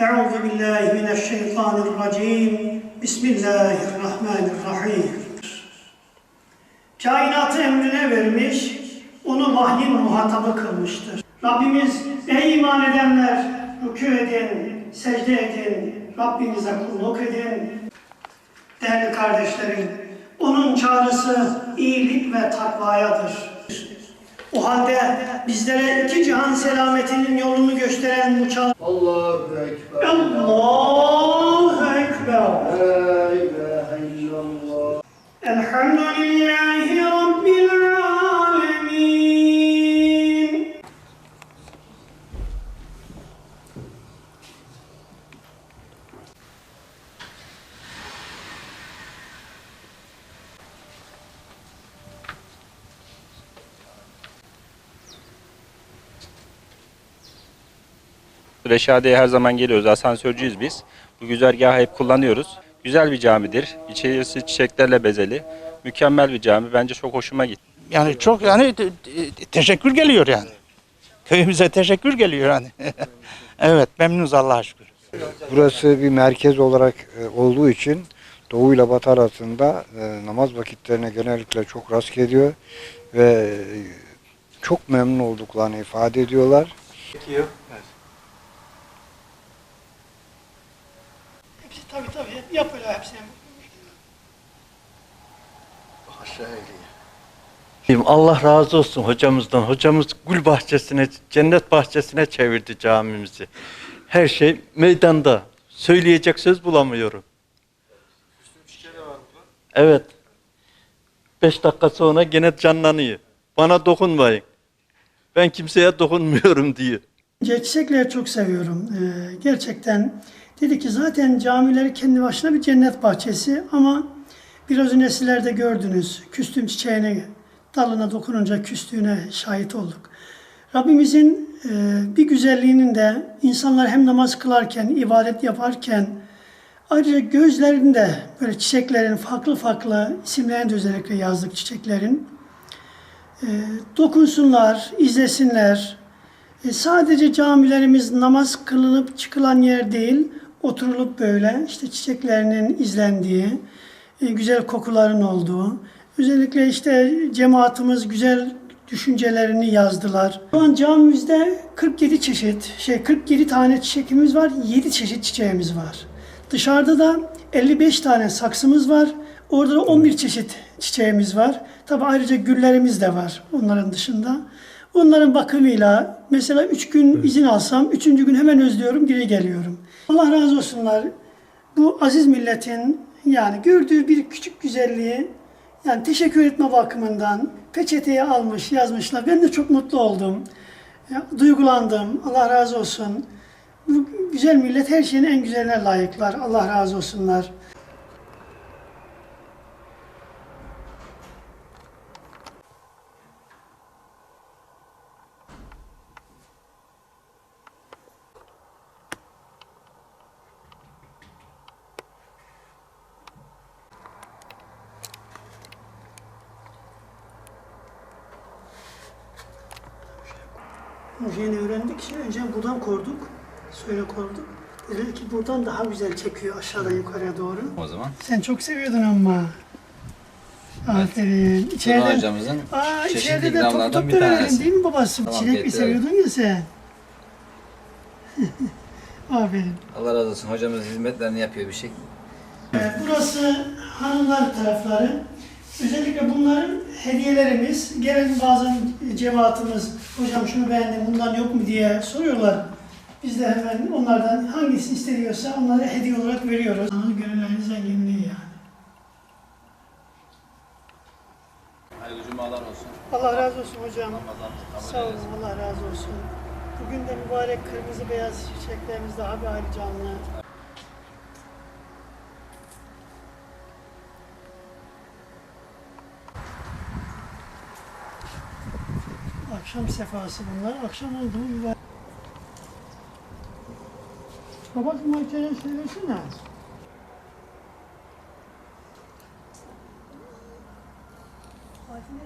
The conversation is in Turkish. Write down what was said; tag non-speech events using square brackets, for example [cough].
Euzu billahi mineşşeytanirracim. Bismillahirrahmanirrahim. Kainatı emrine vermiş, onu vahyin muhatabı kılmıştır. Rabbimiz ey iman edenler rükû edin, secde edin, Rabbinize kulluk edin. Değerli kardeşlerim, onun çağrısı iyilik ve takvayadır. O halde bizlere iki cihan selametinin yolunu gösteren bu çağrı... Allahu Ekber. Allahu Ekber. La ilahe illallah. Elhamdülillahi Rabbil Reşadiye'ye her zaman geliyoruz. Asansörcüyüz biz. Bu güzergahı hep kullanıyoruz. Güzel bir camidir. İçerisi çiçeklerle bezeli. Mükemmel bir cami. Bence çok hoşuma gitti. Yani çok yani te- te- teşekkür geliyor yani. Köyümüze teşekkür geliyor yani. [laughs] evet memnunuz Allah'a şükür. Burası bir merkez olarak e, olduğu için Doğu ile Batı arasında e, namaz vakitlerine genellikle çok rast geliyor ve e, çok memnun olduklarını ifade ediyorlar. Tabii tabii yap öyle hepsini. Allah razı olsun hocamızdan. Hocamız gül bahçesine, cennet bahçesine çevirdi camimizi. Her şey meydanda. Söyleyecek söz bulamıyorum. Evet. Beş dakika sonra gene canlanıyor. Bana dokunmayın. Ben kimseye dokunmuyorum diyor. Çiçekleri çok seviyorum. Ee, gerçekten dedi ki zaten camileri kendi başına bir cennet bahçesi ama biraz önce sizler gördünüz. Küstüm çiçeğine dalına dokununca küstüğüne şahit olduk. Rabbimizin e, bir güzelliğinin de insanlar hem namaz kılarken, ibadet yaparken ayrıca gözlerinde böyle çiçeklerin farklı farklı isimlerini özellikle yazdık çiçeklerin. E, dokunsunlar, izlesinler, e, sadece camilerimiz namaz kılınıp çıkılan yer değil, oturulup böyle işte çiçeklerinin izlendiği, e, güzel kokuların olduğu, özellikle işte cemaatimiz güzel düşüncelerini yazdılar. Şu an camimizde 47 çeşit, şey 47 tane çiçekimiz var, 7 çeşit çiçeğimiz var. Dışarıda da 55 tane saksımız var. Orada da 11 çeşit çiçeğimiz var. Tabi ayrıca güllerimiz de var onların dışında. Onların bakımıyla mesela üç gün izin alsam, üçüncü gün hemen özlüyorum, geri geliyorum. Allah razı olsunlar. Bu aziz milletin yani gördüğü bir küçük güzelliği yani teşekkür etme bakımından peçeteye almış, yazmışlar. Ben de çok mutlu oldum. Duygulandım. Allah razı olsun. Bu güzel millet her şeyin en güzeline layıklar. Allah razı olsunlar. Yeni öğrendik ki önce buradan korduk. Söyle korduk. Dedi ki buradan daha güzel çekiyor aşağıdan yukarıya doğru. O zaman Sen çok seviyordun ama. Aferin. İçeride, hocamızın aa, içeride de top top tanesi. değil mi babası? Tamam, Çilek mi seviyordun ya sen? [laughs] Aferin. Allah razı olsun hocamız hizmetlerini yapıyor bir şey. Evet, burası hanımlar tarafları. Özellikle bunların hediyelerimiz. Gelen bazen cemaatimiz, hocam şunu beğendim, bundan yok mu diye soruyorlar. Biz de hemen onlardan hangisi isteniyorsa onları hediye olarak veriyoruz. Ama gönüllerin zenginliği yani. Hayırlı cumalar olsun. Allah razı olsun hocam. Sağ olun, Allah razı olsun. Bugün de mübarek kırmızı beyaz çiçeklerimiz daha bir ayrı canlı. Akşam sefası bunlar. Akşam oldu mu mübarek. Baba şu makineye söylesene.